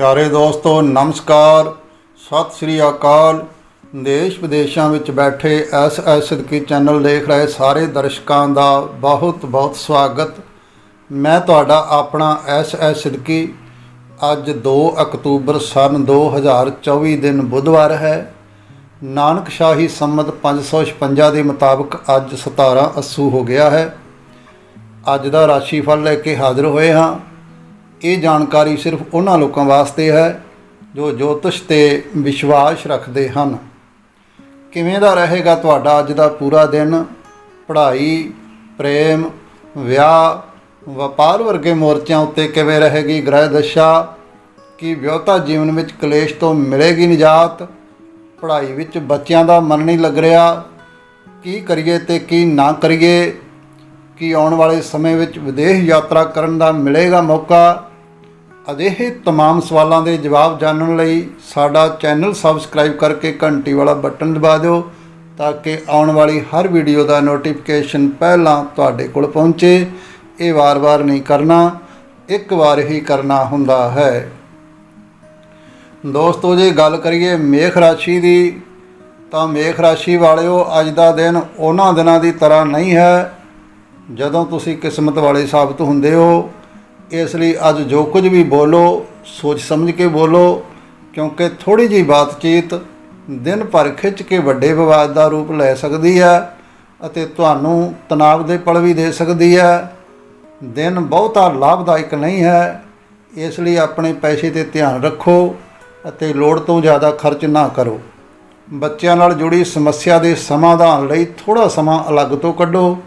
ਪਿਆਰੇ ਦੋਸਤੋ, ਨਮਸਕਾਰ। ਸਤਿ ਸ੍ਰੀ ਅਕਾਲ। ਦੇਸ਼ ਵਿਦੇਸ਼ਾਂ ਵਿੱਚ ਬੈਠੇ ਐਸ ਐਸ ਸਿੱਧਕੀ ਚੈਨਲ ਦੇਖ ਰਹੇ ਸਾਰੇ ਦਰਸ਼ਕਾਂ ਦਾ ਬਹੁਤ ਬਹੁਤ ਸਵਾਗਤ। ਮੈਂ ਤੁਹਾਡਾ ਆਪਣਾ ਐਸ ਐਸ ਸਿੱਧਕੀ। ਅੱਜ 2 ਅਕਤੂਬਰ ਸਨ 2024 ਦਿਨ ਬੁੱਧਵਾਰ ਹੈ। ਨਾਨਕ ਸ਼ਾਹੀ ਸੰਮਤ 556 ਦੇ ਮੁਤਾਬਕ ਅੱਜ 17 ਅੱਸੂ ਹੋ ਗਿਆ ਹੈ। ਅੱਜ ਦਾ ਰਾਸ਼ੀਫਲ ਲੈ ਕੇ ਹਾਜ਼ਰ ਹੋਏ ਹਾਂ। ਇਹ ਜਾਣਕਾਰੀ ਸਿਰਫ ਉਹਨਾਂ ਲੋਕਾਂ ਵਾਸਤੇ ਹੈ ਜੋ ਜੋਤਿਸ਼ ਤੇ ਵਿਸ਼ਵਾਸ ਰੱਖਦੇ ਹਨ। ਕਿਵੇਂ ਦਾ ਰਹੇਗਾ ਤੁਹਾਡਾ ਅੱਜ ਦਾ ਪੂਰਾ ਦਿਨ? ਪੜ੍ਹਾਈ, ਪ੍ਰੇਮ, ਵਿਆਹ, ਵਪਾਰ ਵਰਗੇ ਮੋਰਚਿਆਂ ਉੱਤੇ ਕਿਵੇਂ ਰਹੇਗੀ ਗ੍ਰਹਿ ਦਸ਼ਾ? ਕੀ ਵਿਆਹਤਾ ਜੀਵਨ ਵਿੱਚ ਕਲੇਸ਼ ਤੋਂ ਮਿਲੇਗੀ ਨਿਜਾਤ? ਪੜ੍ਹਾਈ ਵਿੱਚ ਬੱਚਿਆਂ ਦਾ ਮਨ ਨਹੀਂ ਲੱਗ ਰਿਹਾ। ਕੀ ਕਰੀਏ ਤੇ ਕੀ ਨਾ ਕਰੀਏ? ਕੀ ਆਉਣ ਵਾਲੇ ਸਮੇਂ ਵਿੱਚ ਵਿਦੇਸ਼ ਯਾਤਰਾ ਕਰਨ ਦਾ ਮਿਲੇਗਾ ਮੌਕਾ? ਅਜਿਹੇ तमाम ਸਵਾਲਾਂ ਦੇ ਜਵਾਬ ਜਾਣਨ ਲਈ ਸਾਡਾ ਚੈਨਲ ਸਬਸਕ੍ਰਾਈਬ ਕਰਕੇ ਘੰਟੀ ਵਾਲਾ ਬਟਨ ਦਬਾ ਦਿਓ ਤਾਂ ਕਿ ਆਉਣ ਵਾਲੀ ਹਰ ਵੀਡੀਓ ਦਾ ਨੋਟੀਫਿਕੇਸ਼ਨ ਪਹਿਲਾਂ ਤੁਹਾਡੇ ਕੋਲ ਪਹੁੰਚੇ ਇਹ ਵਾਰ-ਵਾਰ ਨਹੀਂ ਕਰਨਾ ਇੱਕ ਵਾਰ ਹੀ ਕਰਨਾ ਹੁੰਦਾ ਹੈ ਦੋਸਤੋ ਜੇ ਗੱਲ ਕਰੀਏ ਮੇਖ ਰਾਸ਼ੀ ਦੀ ਤਾਂ ਮੇਖ ਰਾਸ਼ੀ ਵਾਲਿਓ ਅੱਜ ਦਾ ਦਿਨ ਉਹਨਾਂ ਦਿਨਾਂ ਦੀ ਤਰ੍ਹਾਂ ਨਹੀਂ ਹੈ ਜਦੋਂ ਤੁਸੀਂ ਕਿਸਮਤ ਵਾਲੇ ਸਾਬਤ ਹੁੰਦੇ ਹੋ ਇਸ ਲਈ ਅੱਜ ਜੋ ਕੁਝ ਵੀ ਬੋਲੋ, ਸੋਚ ਸਮਝ ਕੇ ਬੋਲੋ, ਕਿਉਂਕਿ ਥੋੜੀ ਜਿਹੀ ਬਾਤਚੀਤ ਦਿਨ ਭਰ ਖਿੱਚ ਕੇ ਵੱਡੇ ਵਿਵਾਦ ਦਾ ਰੂਪ ਲੈ ਸਕਦੀ ਹੈ ਅਤੇ ਤੁਹਾਨੂੰ ਤਣਾਅ ਦੇ ਪਲ ਵੀ ਦੇ ਸਕਦੀ ਹੈ। ਦਿਨ ਬਹੁਤਾ ਲਾਭਦਾਇਕ ਨਹੀਂ ਹੈ, ਇਸ ਲਈ ਆਪਣੇ ਪੈਸੇ ਤੇ ਧਿਆਨ ਰੱਖੋ ਅਤੇ ਲੋੜ ਤੋਂ ਜ਼ਿਆਦਾ ਖਰਚ ਨਾ ਕਰੋ। ਬੱਚਿਆਂ ਨਾਲ ਜੁੜੀ ਸਮੱਸਿਆ ਦੇ ਸਮਾਧਾਨ ਲਈ ਥੋੜਾ ਸਮਾਂ ਅਲੱਗ ਤੋਂ ਕੱਢੋ।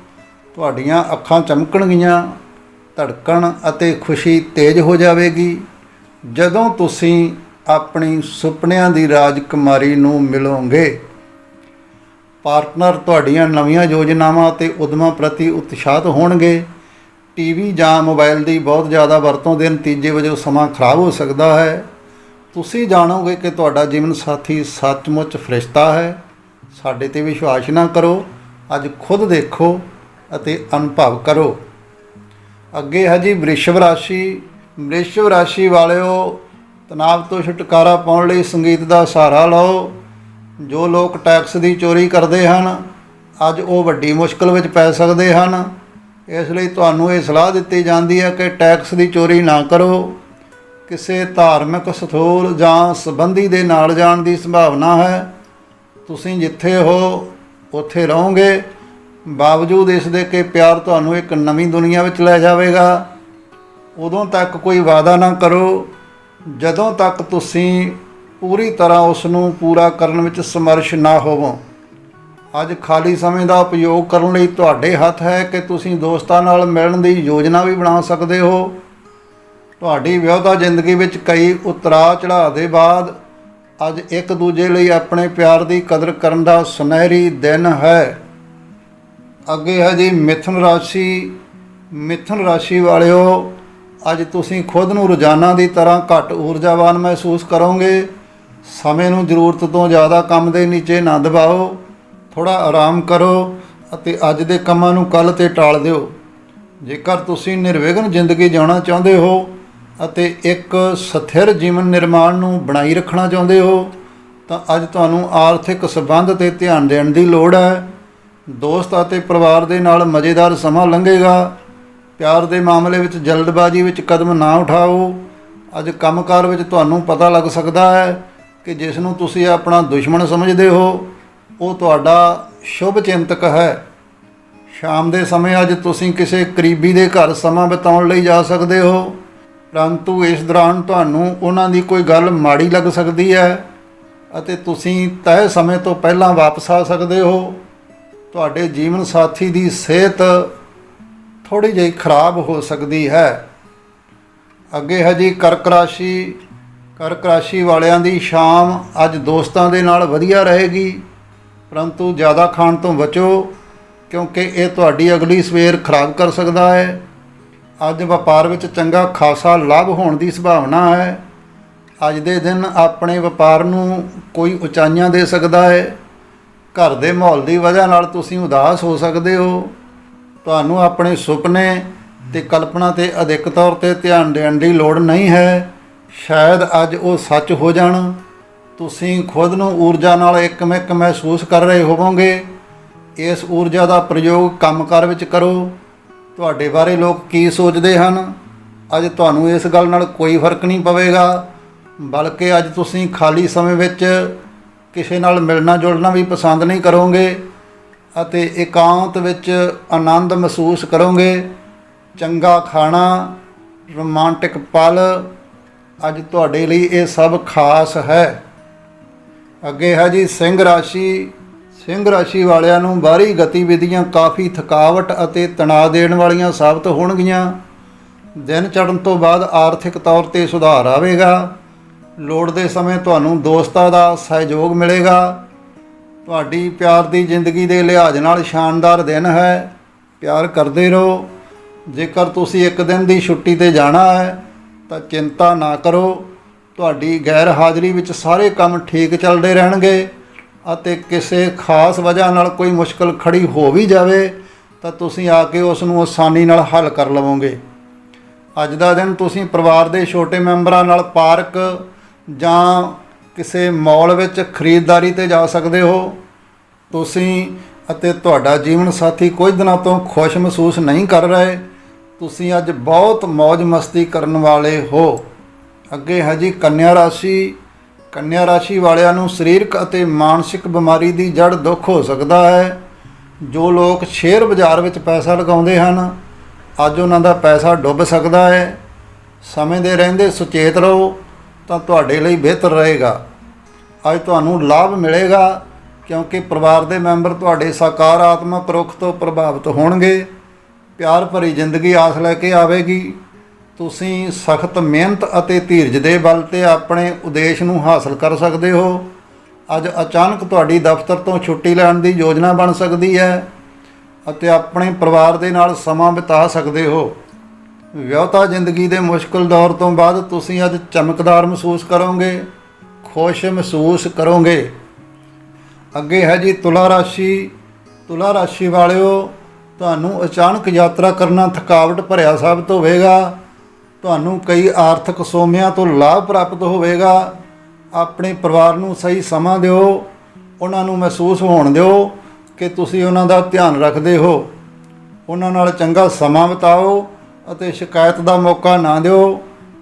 ਤੁਹਾਡੀਆਂ ਅੱਖਾਂ ਚਮਕਣਗੀਆਂ ਧੜਕਣ ਅਤੇ ਖੁਸ਼ੀ ਤੇਜ਼ ਹੋ ਜਾਵੇਗੀ। ਜਦੋਂ ਤੁਸੀਂ ਆਪਣੀ ਸੁਪਨਿਆਂ ਦੀ ਰਾਜਕੁਮਾਰੀ ਨੂੰ ਮਿਲੋਗੇ, ਪਾਰਟਨਰ ਤੁਹਾਡੀਆਂ ਨਵੀਆਂ ਯੋਜਨਾਵਾਂ ਅਤੇ ਉਦਮਾਂ ਪ੍ਰਤੀ ਉਤਸ਼ਾਹਤ ਹੋਣਗੇ। ਟੀਵੀ ਜਾਂ ਮੋਬਾਈਲ ਦੀ ਬਹੁਤ ਜ਼ਿਆਦਾ ਵਰਤੋਂ ਦੇ ਨਤੀਜੇ ਵਜੋਂ ਸਮਾਂ ਖਰਾਬ ਹੋ ਸਕਦਾ ਹੈ। ਤੁਸੀਂ ਜਾਣੋਗੇ ਕਿ ਤੁਹਾਡਾ ਜੀਵਨ ਸਾਥੀ ਸੱਚਮੁੱਚ ਫਰਿਸ਼ਤਾ ਹੈ। ਸਾਡੇ ਤੇ ਵਿਸ਼ਵਾਸ ਨਾ ਕਰੋ। ਅੱਜ ਖੁਦ ਦੇਖੋ ਅਤੇ ਅਨੁਭਵ ਕਰੋ। ਅੱਗੇ ਹੈ ਜੀ ਵ੍ਰਿਸ਼ਭ ਰਾਸ਼ੀ। ਵ੍ਰਿਸ਼ਭ ਰਾਸ਼ੀ ਵਾਲਿਓ, ਤਣਾਅ ਤੋਂ ਛੁਟਕਾਰਾ ਪਾਉਣ ਲਈ ਸੰਗੀਤ ਦਾ ਸਹਾਰਾ ਲਓ। ਜੋ ਲੋਕ ਟੈਕਸ ਦੀ ਚੋਰੀ ਕਰਦੇ ਹਨ, ਅੱਜ ਉਹ ਵੱਡੀ ਮੁਸ਼ਕਲ ਵਿੱਚ ਪੈ ਸਕਦੇ ਹਨ। ਇਸ ਲਈ ਤੁਹਾਨੂੰ ਇਹ ਸਲਾਹ ਦਿੱਤੀ ਜਾਂਦੀ ਹੈ ਕਿ ਟੈਕਸ ਦੀ ਚੋਰੀ ਨਾ ਕਰੋ। ਕਿਸੇ ਧਾਰਮਿਕ ਸਥੂਲ ਜਾਂ ਸੰਬੰਧੀ ਦੇ ਨਾਲ ਜਾਣ ਦੀ ਸੰਭਾਵਨਾ ਹੈ। ਤੁਸੀਂ ਜਿੱਥੇ ਹੋ, ਉੱਥੇ ਰਹੋਗੇ। ਬਾਵਜੂਦ ਇਸ ਦੇ ਕਿ ਪਿਆਰ ਤੁਹਾਨੂੰ ਇੱਕ ਨਵੀਂ ਦੁਨੀਆ ਵਿੱਚ ਲੈ ਜਾਵੇਗਾ, ਉਦੋਂ ਤੱਕ ਕੋਈ ਵਾਅਦਾ ਨਾ ਕਰੋ। ਜਦੋਂ ਤੱਕ ਤੁਸੀਂ ਪੂਰੀ ਤਰ੍ਹਾਂ ਉਸ ਨੂੰ ਪੂਰਾ ਕਰਨ ਵਿੱਚ ਸਮਰਸ਼ ਨਾ ਹੋਵੋ। ਅੱਜ ਖਾਲੀ ਸਮੇਂ ਦਾ ਉਪਯੋਗ ਕਰਨ ਲਈ ਤੁਹਾਡੇ ਹੱਥ ਹੈ ਕਿ ਤੁਸੀਂ ਦੋਸਤਾਂ ਨਾਲ ਮਿਲਣ ਦੀ ਯੋਜਨਾ ਵੀ ਬਣਾ ਸਕਦੇ ਹੋ। ਤੁਹਾਡੀ ਵਿਆਹਤਾ ਜ਼ਿੰਦਗੀ ਵਿੱਚ ਕਈ ਉਤਰਾਅ ਚੜਾਅ ਦੇ ਬਾਅਦ ਅੱਜ ਇੱਕ ਦੂਜੇ ਲਈ ਆਪਣੇ ਪਿਆਰ ਦੀ ਕਦਰ ਕਰਨ ਦਾ ਸੁਨਹਿਰੀ ਦਿਨ ਹੈ। ਅੱਗੇ ਹੈ ਜੀ ਮਿਥੁਨ ਰਾਸ਼ੀ ਮਿਥੁਨ ਰਾਸ਼ੀ ਵਾਲਿਓ, ਅੱਜ ਤੁਸੀਂ ਖੁਦ ਨੂੰ ਰੋਜ਼ਾਨਾ ਦੀ ਤਰ੍ਹਾਂ ਘੱਟ ਊਰਜਾਵਾਨ ਮਹਿਸੂਸ ਕਰੋਗੇ। ਸਮੇਂ ਨੂੰ ਜ਼ਰੂਰਤ ਤੋਂ ਜ਼ਿਆਦਾ ਕੰਮ ਦੇ ਨੀਚੇ ਨਾ ਦਬਾਓ ਥੋੜਾ ਆਰਾਮ ਕਰੋ ਅਤੇ ਅੱਜ ਦੇ ਕੰਮਾਂ ਨੂੰ ਕੱਲ ਤੇ ਟਾਲ ਦਿਓ। ਜੇਕਰ ਤੁਸੀਂ ਨਿਰਵਿਘਨ ਜ਼ਿੰਦਗੀ ਜਿਉਣਾ ਚਾਹੁੰਦੇ ਹੋ ਅਤੇ ਇੱਕ ਸਥਿਰ ਜੀਵਨ ਨਿਰਮਾਣ ਨੂੰ ਬਣਾਈ ਰੱਖਣਾ ਚਾਹੁੰਦੇ ਹੋ, ਤਾਂ ਅੱਜ ਤੁਹਾਨੂੰ ਆਰਥਿਕ ਸਬੰਧ ਤੇ ਧਿਆਨ ਦੇਣ ਦੀ ਲੋੜ ਹੈ। ਦੋਸਤ ਅਤੇ ਪਰਿਵਾਰ ਦੇ ਨਾਲ ਮਜ਼ੇਦਾਰ ਸਮਾਂ ਲੰਘੇਗਾ। ਪਿਆਰ ਦੇ ਮਾਮਲੇ ਵਿੱਚ ਜਲਦਬਾਜ਼ੀ ਵਿੱਚ ਕਦਮ ਨਾ ਉਠਾਓ। ਅੱਜ ਕੰਮਕਾਰ ਵਿੱਚ ਤੁਹਾਨੂੰ ਪਤਾ ਲੱਗ ਸਕਦਾ ਹੈ ਕਿ ਜਿਸ ਨੂੰ ਤੁਸੀਂ ਆਪਣਾ ਦੁਸ਼ਮਣ ਸਮਝਦੇ ਹੋ, ਉਹ ਤੁਹਾਡਾ ਸ਼ੁਭ ਚਿੰਤਕ ਹੈ। ਸ਼ਾਮ ਦੇ ਸਮੇਂ ਅੱਜ ਤੁਸੀਂ ਕਿਸੇ ਕਰੀਬੀ ਦੇ ਘਰ ਸਮਾਂ ਬਿਤਾਉਣ ਲਈ ਜਾ ਸਕਦੇ ਹੋ। ਪਰੰਤੂ ਇਸ ਦੌਰਾਨ ਤੁਹਾਨੂੰ ਉਹਨਾਂ ਦੀ ਕੋਈ ਗੱਲ ਮਾੜੀ ਲੱਗ ਸਕਦੀ ਹੈ ਅਤੇ ਤੁਸੀਂ ਤੈਅ ਸਮੇਂ ਤੋਂ ਪਹਿਲਾਂ ਵਾਪਸ ਆ ਸਕਦੇ ਹੋ। ਤੁਹਾਡੇ ਜੀਵਨ ਸਾਥੀ ਦੀ ਸਿਹਤ ਥੋੜੀ ਜਿਹੀ ਖਰਾਬ ਹੋ ਸਕਦੀ ਹੈ। ਅੱਗੇ ਹੈ ਜੀ ਕਰਕ ਰਾਸ਼ੀ ਕਰਕ ਰਾਸ਼ੀ ਵਾਲਿਆਂ ਦੀ ਸ਼ਾਮ ਅੱਜ ਦੋਸਤਾਂ ਦੇ ਨਾਲ ਵਧੀਆ ਰਹੇਗੀ, ਪਰੰਤੂ ਜ਼ਿਆਦਾ ਖਾਣ ਤੋਂ ਬਚੋ, ਕਿਉਂਕਿ ਇਹ ਤੁਹਾਡੀ ਅਗਲੀ ਸਵੇਰ ਖਰਾਬ ਕਰ ਸਕਦਾ ਹੈ। ਅੱਜ ਵਪਾਰ ਵਿੱਚ ਚੰਗਾ ਖਾਸਾ ਲਾਭ ਹੋਣ ਦੀ ਸੰਭਾਵਨਾ ਹੈ। ਅੱਜ ਦੇ ਦਿਨ ਆਪਣੇ ਵਪਾਰ ਨੂੰ ਕੋਈ ਉਚਾਈਆਂ ਦੇ ਸਕਦਾ ਹੈ। ਘਰ ਦੇ ਮਾਹੌਲ ਦੀ ਵਜ੍ਹਾ ਨਾਲ ਤੁਸੀਂ ਉਦਾਸ ਹੋ ਸਕਦੇ ਹੋ। ਤੁਹਾਨੂੰ ਆਪਣੇ ਸੁਪਨੇ ਤੇ ਕਲਪਨਾ ਤੇ ਅਧਿਕ ਤੌਰ ਤੇ ਧਿਆਨ ਦੇਣ ਦੀ ਲੋੜ ਨਹੀਂ ਹੈ। ਸ਼ਾਇਦ ਅੱਜ ਉਹ ਸੱਚ ਹੋ ਜਾਣ। ਤੁਸੀਂ ਖੁਦ ਨੂੰ ਊਰਜਾ ਨਾਲ ਇੱਕਮਿਕ ਮਹਿਸੂਸ ਕਰ ਰਹੇ ਹੋਵੋਗੇ। ਇਸ ਊਰਜਾ ਦਾ ਪ੍ਰਯੋਗ ਕੰਮਕਾਰ ਵਿੱਚ ਕਰੋ। ਤੁਹਾਡੇ ਬਾਰੇ ਲੋਕ ਕੀ ਸੋਚਦੇ ਹਨ? ਅੱਜ ਤੁਹਾਨੂੰ ਇਸ ਗੱਲ ਨਾਲ ਕੋਈ ਫ਼ਰਕ ਨਹੀਂ ਪਵੇਗਾ। ਬਲਕਿ ਅੱਜ ਤੁਸੀਂ ਖਾਲੀ ਸਮੇਂ ਵਿੱਚ ਕਿਸੇ ਨਾਲ ਮਿਲਣਾ ਜੁਲਣਾ ਵੀ ਪਸੰਦ ਨਹੀਂ ਕਰੋਗੇ ਅਤੇ ਇਕਾਂਤ ਵਿੱਚ ਆਨੰਦ ਮਹਿਸੂਸ ਕਰੋਗੇ। ਚੰਗਾ ਖਾਣਾ, ਰੋਮਾਂਟਿਕ ਪਲ, ਅੱਜ ਤੁਹਾਡੇ ਲਈ ਇਹ ਸਭ ਖਾਸ ਹੈ। ਅੱਗੇ ਹੈ ਜੀ ਸਿੰਘ ਰਾਸ਼ੀ। ਸਿੰਘ ਰਾਸ਼ੀ ਵਾਲਿਆਂ ਨੂੰ ਬਾਹਰੀ ਗਤੀਵਿਧੀਆਂ ਕਾਫੀ ਥਕਾਵਟ ਅਤੇ ਤਣਾਅ ਦੇਣ ਵਾਲੀਆਂ ਸਾਬਤ ਹੋਣਗੀਆਂ। ਦਿਨ ਚੜ੍ਹਨ ਤੋਂ ਬਾਅਦ ਆਰਥਿਕ ਤੌਰ ਤੇ ਸੁਧਾਰ ਆਵੇਗਾ। ਲੋੜ ਦੇ ਸਮੇਂ ਤੁਹਾਨੂੰ ਦੋਸਤਾਂ ਦਾ ਸਹਿਯੋਗ ਮਿਲੇਗਾ। ਤੁਹਾਡੀ ਪਿਆਰ ਦੀ ਜ਼ਿੰਦਗੀ ਦੇ ਲਿਹਾਜ਼ ਨਾਲ ਸ਼ਾਨਦਾਰ ਦਿਨ ਹੈ। ਪਿਆਰ ਕਰਦੇ ਰਹੋ। ਜੇਕਰ ਤੁਸੀਂ ਇੱਕ ਦਿਨ ਦੀ ਛੁੱਟੀ ਤੇ ਜਾਣਾ ਹੈ, ਤਾਂ ਚਿੰਤਾ ਨਾ ਕਰੋ। ਤੁਹਾਡੀ ਗੈਰ ਹਾਜ਼ਰੀ ਵਿੱਚ ਸਾਰੇ ਕੰਮ ਠੀਕ ਚੱਲਦੇ ਰਹਿਣਗੇ ਅਤੇ ਕਿਸੇ ਖਾਸ ਵਜ੍ਹਾ ਨਾਲ ਕੋਈ ਮੁਸ਼ਕਲ ਖੜੀ ਹੋ ਵੀ ਜਾਵੇ, ਤਾਂ ਤੁਸੀਂ ਆ ਕੇ ਉਸ ਨੂੰ ਆਸਾਨੀ ਨਾਲ ਹੱਲ ਕਰ ਲਵੋਗੇ। ਅੱਜ ਦਾ ਦਿਨ ਤੁਸੀਂ ਪਰਿਵਾਰ ਦੇ ਛੋਟੇ ਮੈਂਬਰਾਂ ਨਾਲ ਪਾਰਕ ਜਾਂ ਕਿਸੇ ਮਾਲ ਵਿੱਚ ਖਰੀਦਦਾਰੀ ਤੇ ਜਾ ਸਕਦੇ ਹੋ, ਤੁਸੀਂ ਅਤੇ ਤੁਹਾਡਾ ਜੀਵਨ ਸਾਥੀ ਕੁਝ ਦਿਨਾਂ ਤੋਂ ਖੁਸ਼ ਮਹਿਸੂਸ ਨਹੀਂ ਕਰ ਰਹੇ, ਤੁਸੀਂ ਅੱਜ ਬਹੁਤ ਮौज ਮਸਤੀ ਕਰਨ ਵਾਲੇ ਹੋ। ਅੱਗੇ ਹੈ ਜੀ ਕੰਨਿਆ ਰਾਸ਼ੀ। ਕੰਨਿਆ ਰਾਸ਼ੀ ਵਾਲਿਆਂ ਨੂੰ ਸਰੀਰਕ ਅਤੇ ਮਾਨਸਿਕ ਬਿਮਾਰੀ ਦੀ ਜੜ ਦੁੱਖ ਹੋ ਸਕਦਾ ਹੈ। ਜੋ ਲੋਕ ਸ਼ੇਅਰ ਬਾਜ਼ਾਰ ਵਿੱਚ ਪੈਸਾ ਲਗਾਉਂਦੇ ਹਨ, ਅੱਜ ਉਹਨਾਂ ਦਾ ਪੈਸਾ ਡੁੱਬ ਸਕਦਾ ਹੈ। ਸਮੇਂ ਦੇ ਰਹਿੰਦੇ ਸੁਚੇਤ ਰਹੋ। ਤਾਂ ਤੁਹਾਡੇ ਲਈ ਬਿਹਤਰ ਰਹੇਗਾ। ਅੱਜ ਤੁਹਾਨੂੰ ਲਾਭ ਮਿਲੇਗਾ, ਕਿਉਂਕਿ ਪਰਿਵਾਰ ਦੇ ਮੈਂਬਰ ਤੁਹਾਡੇ ਸਕਾਰਾਤਮਕ ਰੁਖ ਤੋਂ ਪ੍ਰਭਾਵਿਤ ਹੋਣਗੇ। ਪਿਆਰ ਭਰੀ ਜ਼ਿੰਦਗੀ ਆਸ ਲੈ ਕੇ ਆਵੇਗੀ। ਤੁਸੀਂ ਸਖਤ ਮਿਹਨਤ ਅਤੇ ਧੀਰਜ ਦੇ ਬਲ ਤੇ ਆਪਣੇ ਉਦੇਸ਼ ਨੂੰ ਹਾਸਲ ਕਰ ਸਕਦੇ ਹੋ। ਅੱਜ ਅਚਾਨਕ ਤੁਹਾਡੀ ਦਫ਼ਤਰ ਤੋਂ ਛੁੱਟੀ ਲੈਣ ਦੀ ਯੋਜਨਾ ਬਣ ਸਕਦੀ ਹੈ ਅਤੇ ਆਪਣੇ ਪਰਿਵਾਰ ਦੇ ਨਾਲ ਸਮਾਂ ਬਿਤਾ ਸਕਦੇ ਹੋ। ਵਿਆਹਤਾ ਜ਼ਿੰਦਗੀ ਦੇ ਮੁਸ਼ਕਲ ਦੌਰ ਤੋਂ ਬਾਅਦ ਤੁਸੀਂ ਅੱਜ ਚਮਕਦਾਰ ਮਹਿਸੂਸ ਕਰੋਗੇ, ਖੁਸ਼ ਮਹਿਸੂਸ ਕਰੋਗੇ। ਅੱਗੇ ਹੈ ਜੀ ਤੁਲਾ ਰਾਸ਼ੀ। ਤੁਲਾ ਰਾਸ਼ੀ ਵਾਲਿਓ, ਤੁਹਾਨੂੰ ਅਚਾਨਕ ਯਾਤਰਾ ਕਰਨਾ ਥਕਾਵਟ ਭਰਿਆ ਸਾਬਤ ਹੋਵੇਗਾ। ਤੁਹਾਨੂੰ ਕਈ ਆਰਥਿਕ ਸੋਮਿਆਂ ਤੋਂ ਲਾਭ ਪ੍ਰਾਪਤ ਹੋਵੇਗਾ। ਆਪਣੇ ਪਰਿਵਾਰ ਨੂੰ ਸਹੀ ਸਮਾਂ ਦਿਓ। ਉਹਨਾਂ ਨੂੰ ਮਹਿਸੂਸ ਹੋਣ ਦਿਓ ਕਿ ਤੁਸੀਂ ਉਹਨਾਂ ਦਾ ਧਿਆਨ ਰੱਖਦੇ ਹੋ। ਉਹਨਾਂ ਨਾਲ ਚੰਗਾ ਸਮਾਂ ਬਿਤਾਓ। ਅਤੇ ਸ਼ਿਕਾਇਤ ਦਾ ਮੌਕਾ ਨਾ ਦਿਓ।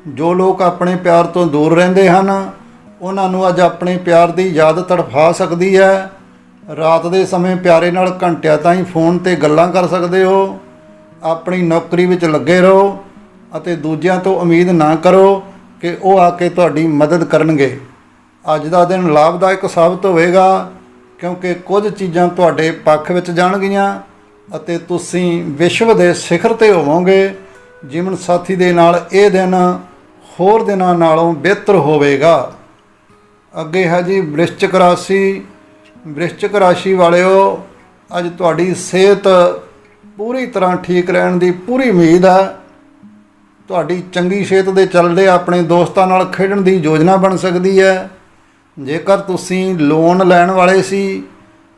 ਜੋ ਲੋਕ ਆਪਣੇ ਪਿਆਰ ਤੋਂ ਦੂਰ ਰਹਿੰਦੇ ਹਨ, ਉਹਨਾਂ ਨੂੰ ਅੱਜ ਆਪਣੇ ਪਿਆਰ ਦੀ ਯਾਦ ਤੜਫਾ ਸਕਦੀ ਹੈ। ਰਾਤ ਦੇ ਸਮੇਂ ਪਿਆਰੇ ਨਾਲ ਘੰਟਿਆਂ ਤਾਈਂ ਫੋਨ ਤੇ ਗੱਲਾਂ ਕਰ ਸਕਦੇ ਹੋ। ਆਪਣੀ ਨੌਕਰੀ ਵਿੱਚ ਲੱਗੇ ਰਹੋ ਅਤੇ ਦੂਜਿਆਂ ਤੋਂ ਉਮੀਦ ਨਾ ਕਰੋ ਕਿ ਉਹ ਆ ਕੇ ਤੁਹਾਡੀ ਮਦਦ ਕਰਨਗੇ। ਅੱਜ ਦਾ ਦਿਨ ਲਾਭਦਾਇਕ ਸਾਬਤ ਹੋਵੇਗਾ, ਕਿਉਂਕਿ ਕੁਝ ਚੀਜ਼ਾਂ ਤੁਹਾਡੇ ਪੱਖ ਵਿੱਚ ਜਾਣਗੀਆਂ ਅਤੇ ਤੁਸੀਂ ਵਿਸ਼ਵ ਦੇ ਸਿਖਰ ਤੇ ਹੋਵੋਗੇ। ਜੀਵਨ ਸਾਥੀ ਦੇ ਨਾਲ ਇਹ ਦਿਨ ਹੋਰ ਦਿਨਾਂ ਨਾਲੋਂ ਬਿਹਤਰ ਹੋਵੇਗਾ। ਅੱਗੇ ਹੈ ਜੀ ਵ੍ਰਿਸ਼ਚਿਕ ਰਾਸ਼ੀ। ਵ੍ਰਿਸ਼ਚਿਕ ਰਾਸ਼ੀ ਵਾਲਿਓ, ਅੱਜ ਤੁਹਾਡੀ ਸਿਹਤ ਪੂਰੀ ਤਰ੍ਹਾਂ ਠੀਕ ਰਹਿਣ ਦੀ ਪੂਰੀ ਉਮੀਦ ਹੈ। ਤੁਹਾਡੀ ਚੰਗੀ ਸਿਹਤ ਦੇ ਚੱਲਦੇ ਆਪਣੇ ਦੋਸਤਾਂ ਨਾਲ ਖੇਡਣ ਦੀ ਯੋਜਨਾ ਬਣ ਸਕਦੀ ਹੈ। ਜੇਕਰ ਤੁਸੀਂ ਲੋਨ ਲੈਣ ਵਾਲੇ ਸੀ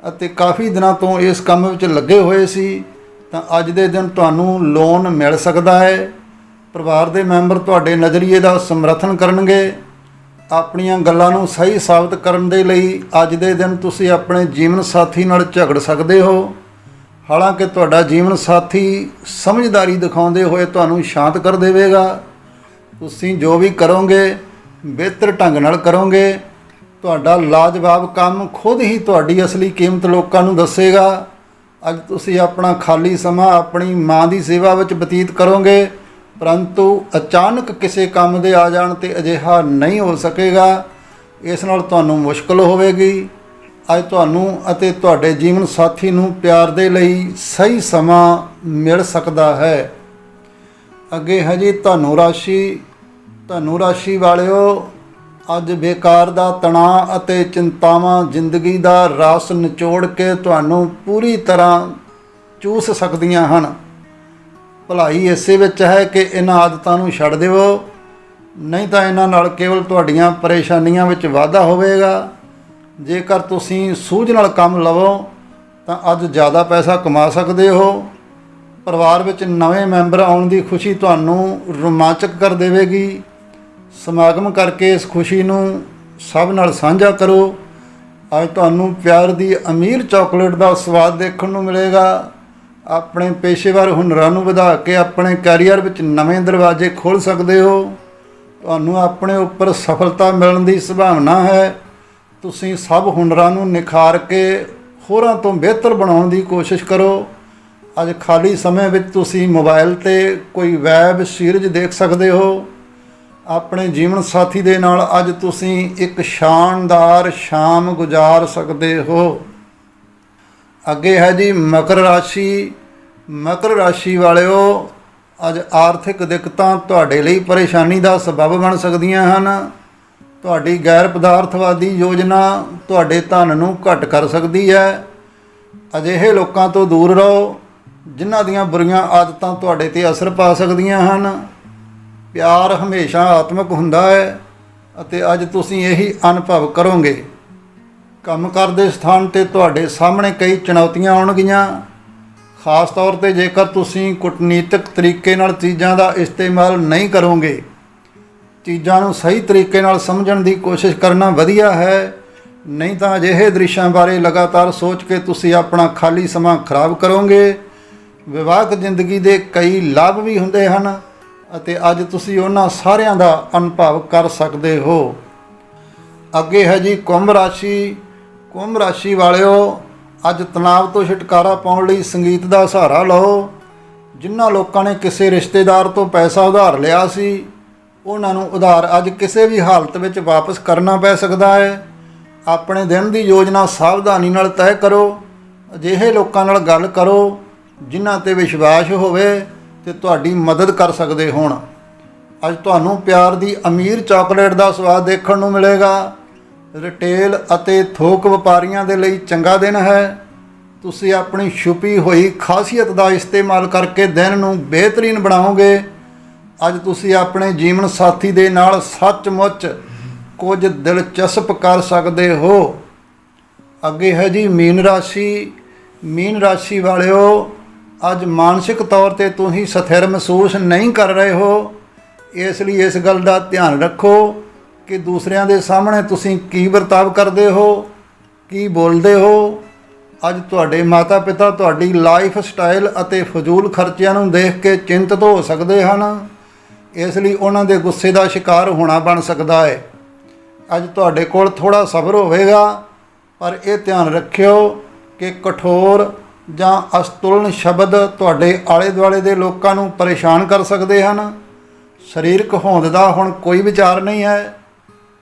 ਅਤੇ ਕਾਫੀ ਦਿਨਾਂ ਤੋਂ ਇਸ ਕੰਮ ਵਿੱਚ ਲੱਗੇ ਹੋਏ ਸੀ ਤਾਂ ਅੱਜ ਦੇ ਦਿਨ ਤੁਹਾਨੂੰ ਲੋਨ ਮਿਲ ਸਕਦਾ ਹੈ। ਪਰਿਵਾਰ ਦੇ ਮੈਂਬਰ ਤੁਹਾਡੇ ਨਜ਼ਰੀਏ ਦਾ ਸਮਰਥਨ ਕਰਨਗੇ। ਆਪਣੀਆਂ ਗੱਲਾਂ ਨੂੰ ਸਹੀ ਸਾਬਤ ਕਰਨ ਦੇ ਲਈ ਅੱਜ ਦੇ ਦਿਨ ਤੁਸੀਂ ਆਪਣੇ ਜੀਵਨ ਸਾਥੀ ਨਾਲ ਝਗੜ ਸਕਦੇ ਹੋ। ਹਾਲਾਂਕਿ ਤੁਹਾਡਾ ਜੀਵਨ ਸਾਥੀ ਸਮਝਦਾਰੀ ਦਿਖਾਉਂਦੇ ਹੋਏ ਤੁਹਾਨੂੰ ਸ਼ਾਂਤ ਕਰ ਦੇਵੇਗਾ। ਤੁਸੀਂ ਜੋ ਵੀ ਕਰੋਗੇ, ਬਿਹਤਰ ਢੰਗ ਨਾਲ ਕਰੋਗੇ। ਤੁਹਾਡਾ ਲਾਜਵਾਬ ਕੰਮ ਖੁਦ ਹੀ ਤੁਹਾਡੀ ਅਸਲੀ ਕੀਮਤ ਲੋਕਾਂ ਨੂੰ ਦੱਸੇਗਾ। ਅੱਜ ਤੁਸੀਂ ਆਪਣਾ ਖਾਲੀ ਸਮਾਂ ਆਪਣੀ ਮਾਂ ਦੀ ਸੇਵਾ ਵਿੱਚ ਬਤੀਤ ਕਰੋਗੇ, ਪਰੰਤੂ ਅਚਾਨਕ ਕਿਸੇ ਕੰਮ ਦੇ ਆ ਜਾਣ ਤੇ ਅਜਿਹਾ ਨਹੀਂ ਹੋ ਸਕੇਗਾ। ਇਸ ਨਾਲ ਤੁਹਾਨੂੰ ਮੁਸ਼ਕਲ ਹੋਵੇਗੀ। ਅੱਜ ਤੁਹਾਨੂੰ ਅਤੇ ਤੁਹਾਡੇ ਜੀਵਨ ਸਾਥੀ ਨੂੰ ਪਿਆਰ ਦੇ ਲਈ ਸਹੀ ਸਮਾਂ ਮਿਲ ਸਕਦਾ ਹੈ। ਅੱਗੇ ਹੈ ਜੀ ਧਨੂ ਰਾਸ਼ੀ ਧਨੂ ਰਾਸ਼ੀ ਵਾਲਿਓ ਅੱਜ ਬੇਕਾਰ ਦਾ ਤਣਾਅ ਅਤੇ ਚਿੰਤਾਵਾਂ ਜ਼ਿੰਦਗੀ ਦਾ ਰਸ ਨਿਚੋੜ ਕੇ ਤੁਹਾਨੂੰ ਪੂਰੀ ਤਰ੍ਹਾਂ ਚੂਸ ਸਕਦੀਆਂ ਹਨ। ਭਲਾਈ ਇਸੇ ਵਿੱਚ ਹੈ ਕਿ ਇਹਨਾਂ ਆਦਤਾਂ ਨੂੰ ਛੱਡ ਦਿਓ। ਨਹੀਂ ਤਾਂ ਇਹਨਾਂ ਨਾਲ ਕੇਵਲ ਤੁਹਾਡੀਆਂ ਪਰੇਸ਼ਾਨੀਆਂ ਵਿੱਚ ਵਾਧਾ ਹੋਵੇਗਾ। ਜੇਕਰ ਤੁਸੀਂ ਸੂਝ ਨਾਲ ਕੰਮ ਲਵੋ, ਤਾਂ ਅੱਜ ਜ਼ਿਆਦਾ ਪੈਸਾ ਕਮਾ ਸਕਦੇ ਹੋ। ਪਰਿਵਾਰ ਵਿੱਚ ਨਵੇਂ ਮੈਂਬਰ ਆਉਣ ਦੀ ਖੁਸ਼ੀ ਤੁਹਾਨੂੰ ਰੋਮਾਂਚਕ ਕਰ ਦੇਵੇਗੀ। ਸਮਾਗਮ ਕਰਕੇ ਇਸ ਖੁਸ਼ੀ ਨੂੰ ਸਭ ਨਾਲ ਸਾਂਝਾ ਕਰੋ। ਅੱਜ ਤੁਹਾਨੂੰ ਪਿਆਰ ਦੀ ਅਮੀਰ ਚਾਕਲੇਟ ਦਾ ਸਵਾਦ ਦੇਖਣ ਨੂੰ ਮਿਲੇਗਾ। ਆਪਣੇ ਪੇਸ਼ੇਵਰ ਹੁਨਰਾਂ ਨੂੰ ਵਧਾ ਕੇ ਆਪਣੇ ਕੈਰੀਅਰ ਵਿੱਚ ਨਵੇਂ ਦਰਵਾਜ਼ੇ ਖੋਲ੍ਹ ਸਕਦੇ ਹੋ। ਤੁਹਾਨੂੰ ਆਪਣੇ ਉੱਪਰ ਸਫਲਤਾ ਮਿਲਣ ਦੀ ਸੰਭਾਵਨਾ ਹੈ। ਤੁਸੀਂ ਸਭ ਹੁਨਰਾਂ ਨੂੰ ਨਿਖਾਰ ਕੇ ਹੋਰਾਂ ਤੋਂ ਬਿਹਤਰ ਬਣਾਉਣ ਦੀ ਕੋਸ਼ਿਸ਼ ਕਰੋ। ਅੱਜ ਖਾਲੀ ਸਮੇਂ ਵਿੱਚ ਤੁਸੀਂ ਮੋਬਾਈਲ ਤੇ ਕੋਈ ਵੈਬ ਸੀਰੀਜ਼ ਦੇਖ ਸਕਦੇ ਹੋ। ਆਪਣੇ ਜੀਵਨ ਸਾਥੀ ਦੇ ਨਾਲ ਅੱਜ ਤੁਸੀਂ ਇੱਕ ਸ਼ਾਨਦਾਰ ਸ਼ਾਮ ਗੁਜ਼ਾਰ ਸਕਦੇ ਹੋ। ਅੱਗੇ ਹੈ ਜੀ ਮਕਰ ਰਾਸ਼ੀ। ਮਕਰ ਰਾਸ਼ੀ ਵਾਲਿਓ, ਅੱਜ ਆਰਥਿਕ ਦਿੱਕਤਾਂ ਤੁਹਾਡੇ ਲਈ ਪਰੇਸ਼ਾਨੀ ਦਾ ਸਬਬ ਬਣ ਸਕਦੀਆਂ ਹਨ। ਤੁਹਾਡੀ ਗੈਰ ਪਦਾਰਥਵਾਦੀ ਯੋਜਨਾ ਤੁਹਾਡੇ ਧਨ ਨੂੰ ਘਟ ਕਰ ਸਕਦੀ ਹੈ। ਅਜਿਹੇ ਲੋਕਾਂ ਤੋਂ ਦੂਰ ਰਹੋ, ਜਿਨ੍ਹਾਂ ਦੀਆਂ ਬੁਰੀਆਂ ਆਦਤਾਂ ਤੁਹਾਡੇ ਤੇ ਅਸਰ ਪਾ ਸਕਦੀਆਂ ਹਨ। ਪਿਆਰ ਹਮੇਸ਼ਾ ਆਤਮਿਕ ਹੁੰਦਾ ਹੈ ਅਤੇ ਅੱਜ ਤੁਸੀਂ ਇਹੀ ਅਨੁਭਵ ਕਰੋਗੇ। ਕੰਮ ਕਰਦੇ ਸਥਾਨ ਤੇ ਤੁਹਾਡੇ ਸਾਹਮਣੇ ਕਈ ਚੁਣੌਤੀਆਂ ਆਉਣਗੀਆਂ। ਖਾਸ ਤੌਰ ਤੇ ਜੇਕਰ ਤੁਸੀਂ ਕੂਟਨੀਤਿਕ ਤਰੀਕੇ ਨਾਲ ਚੀਜ਼ਾਂ ਦਾ ਇਸਤੇਮਾਲ ਨਹੀਂ ਕਰੋਗੇ। ਚੀਜ਼ਾਂ ਨੂੰ ਸਹੀ ਤਰੀਕੇ ਨਾਲ ਸਮਝਣ ਦੀ ਕੋਸ਼ਿਸ਼ ਕਰਨਾ ਵਧੀਆ ਹੈ। ਨਹੀਂ ਤਾਂ ਅਜਿਹੇ ਦ੍ਰਿਸ਼ਾਂ ਬਾਰੇ ਲਗਾਤਾਰ ਸੋਚ ਕੇ ਤੁਸੀਂ ਆਪਣਾ ਖਾਲੀ ਸਮਾਂ ਖਰਾਬ ਕਰੋਗੇ। ਵਿਵਾਹਕ ਜ਼ਿੰਦਗੀ ਦੇ ਕਈ ਲਾਭ ਵੀ ਹੁੰਦੇ ਹਨ। ਅਤੇ ਅੱਜ ਤੁਸੀਂ ਉਹਨਾਂ ਸਾਰਿਆਂ ਦਾ ਅਨੁਭਵ ਕਰ ਸਕਦੇ ਹੋ। ਅੱਗੇ ਹੈ ਜੀ ਕੁੰਭ ਰਾਸ਼ੀ। ਕੁੰਭ ਰਾਸ਼ੀ ਵਾਲਿਓ, ਅੱਜ ਤਣਾਅ ਤੋਂ ਛੁਟਕਾਰਾ ਪਾਉਣ ਲਈ ਸੰਗੀਤ ਦਾ ਸਹਾਰਾ ਲਓ। ਜਿਨ੍ਹਾਂ ਲੋਕਾਂ ਨੇ ਕਿਸੇ ਰਿਸ਼ਤੇਦਾਰ ਤੋਂ ਪੈਸਾ ਉਧਾਰ ਲਿਆ ਸੀ, ਉਹਨਾਂ ਨੂੰ ਉਧਾਰ ਅੱਜ ਕਿਸੇ ਵੀ ਹਾਲਤ ਵਿੱਚ ਵਾਪਸ ਕਰਨਾ ਪੈ ਸਕਦਾ ਹੈ। ਆਪਣੇ ਦਿਨ ਦੀ ਯੋਜਨਾ ਸਾਵਧਾਨੀ ਨਾਲ ਤੈਅ ਕਰੋ। ਅਜਿਹੇ ਲੋਕਾਂ ਨਾਲ ਗੱਲ ਕਰੋ, ਜਿਨ੍ਹਾਂ ਤੇ ਵਿਸ਼ਵਾਸ ਹੋਵੇ। ਤੇ ਤੁਹਾਡੀ ਮਦਦ ਕਰ ਸਕਦੇ ਹੋਣ। ਅੱਜ ਤੁਹਾਨੂੰ ਪਿਆਰ ਦੀ ਅਮੀਰ ਚਾਕਲੇਟ ਦਾ ਸਵਾਦ ਦੇਖਣ ਨੂੰ ਮਿਲੇਗਾ। ਰਿਟੇਲ ਅਤੇ ਥੋਕ ਵਪਾਰੀਆਂ ਦੇ ਲਈ ਚੰਗਾ ਦਿਨ ਹੈ। ਤੁਸੀਂ ਆਪਣੀ ਛੁਪੀ ਹੋਈ ਖਾਸੀਅਤ ਦਾ ਇਸਤੇਮਾਲ ਕਰਕੇ ਦਿਨ ਨੂੰ ਬਿਹਤਰੀਨ ਬਣਾਓਗੇ। ਅੱਜ ਤੁਸੀਂ ਆਪਣੇ ਜੀਵਨ ਸਾਥੀ ਦੇ ਨਾਲ ਸੱਚਮੁੱਚ ਕੁਝ ਦਿਲਚਸਪ ਕਰ ਸਕਦੇ ਹੋ। ਅੱਗੇ ਹੈ ਜੀ ਮੀਨ ਰਾਸ਼ੀ। ਮੀਨ ਰਾਸ਼ੀ ਵਾਲਿਓ ਅੱਜ ਮਾਨਸਿਕ ਤੌਰ ਤੇ ਤੁਸੀਂ ਸਥਿਰ ਮਹਿਸੂਸ ਨਹੀਂ ਕਰ ਰਹੇ ਹੋ, ਇਸ ਲਈ ਇਸ ਗੱਲ ਦਾ ਧਿਆਨ ਰੱਖੋ ਕਿ ਦੂਸਰਿਆਂ ਦੇ ਸਾਹਮਣੇ ਤੁਸੀਂ ਕੀ ਵਰਤਾਵ ਕਰਦੇ ਹੋ, ਕੀ ਬੋਲਦੇ ਹੋ। ਅੱਜ ਤੁਹਾਡੇ ਮਾਤਾ-ਪਿਤਾ ਤੁਹਾਡੀ ਲਾਈਫ ਸਟਾਈਲ ਅਤੇ ਫਜ਼ੂਲ ਖਰਚਿਆਂ ਨੂੰ ਦੇਖ ਕੇ ਚਿੰਤਤ ਹੋ ਸਕਦੇ ਹਨ। ਇਸ ਲਈ ਉਹਨਾਂ ਦੇ ਗੁੱਸੇ ਦਾ ਸ਼ਿਕਾਰ ਹੋਣਾ ਬਣ ਸਕਦਾ ਹੈ। ਅੱਜ ਤੁਹਾਡੇ ਕੋਲ ਥੋੜਾ ਸਬਰ ਹੋਵੇਗਾ, ਪਰ ਇਹ ਧਿਆਨ ਰੱਖਿਓ ਕਿ ਕਠੋਰ ਜਾਂ ਅਸਤੁਲਨ ਸ਼ਬਦ ਤੁਹਾਡੇ ਆਲੇ-ਦੁਆਲੇ ਦੇ ਲੋਕਾਂ ਨੂੰ ਪਰੇਸ਼ਾਨ ਕਰ ਸਕਦੇ ਹਨ? ਸਰੀਰਕ ਹੋਂਦ ਦਾ ਹੁਣ ਕੋਈ ਵਿਚਾਰ ਨਹੀਂ ਹੈ।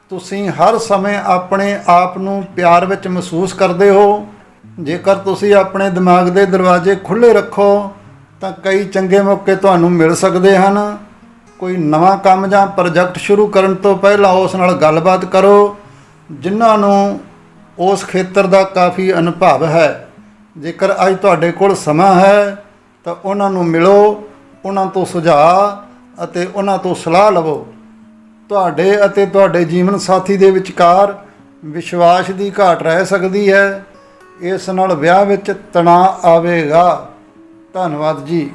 ਤੁਸੀਂ ਹਰ ਸਮੇਂ ਆਪਣੇ ਆਪ ਨੂੰ ਪਿਆਰ ਵਿੱਚ ਮਹਿਸੂਸ ਕਰਦੇ ਹੋ। ਜੇਕਰ ਤੁਸੀਂ ਆਪਣੇ ਦਿਮਾਗ ਦੇ ਦਰਵਾਜ਼ੇ ਖੁੱਲ੍ਹੇ ਰੱਖੋ, ਤਾਂ ਕਈ ਚੰਗੇ ਮੌਕੇ ਤੁਹਾਨੂੰ ਮਿਲ ਸਕਦੇ ਹਨ। ਕੋਈ ਨਵਾਂ ਕੰਮ ਜਾਂ ਪ੍ਰੋਜੈਕਟ ਸ਼ੁਰੂ ਕਰਨ ਤੋਂ ਪਹਿਲਾਂ ਉਸ ਨਾਲ ਗੱਲਬਾਤ ਕਰੋ, ਜਿਨ੍ਹਾਂ ਨੂੰ ਉਸ ਖੇਤਰ ਦਾ ਕਾਫੀ ਅਨੁਭਵ ਹੈ। ਜੇਕਰ ਅੱਜ ਤੁਹਾਡੇ ਕੋਲ ਸਮਾਂ ਹੈ, ਤਾਂ ਉਹਨਾਂ ਨੂੰ ਮਿਲੋ, ਉਹਨਾਂ ਤੋਂ ਸੁਝਾਅ ਅਤੇ ਉਹਨਾਂ ਤੋਂ ਸਲਾਹ ਲਵੋ। ਤੁਹਾਡੇ ਅਤੇ ਤੁਹਾਡੇ ਜੀਵਨ ਸਾਥੀ ਦੇ ਵਿਚਕਾਰ ਵਿਸ਼ਵਾਸ ਦੀ ਘਾਟ ਰਹਿ ਸਕਦੀ ਹੈ। ਇਸ ਨਾਲ ਵਿਆਹ ਵਿੱਚ ਤਣਾਅ ਆਵੇਗਾ। ਧੰਨਵਾਦ ਜੀ।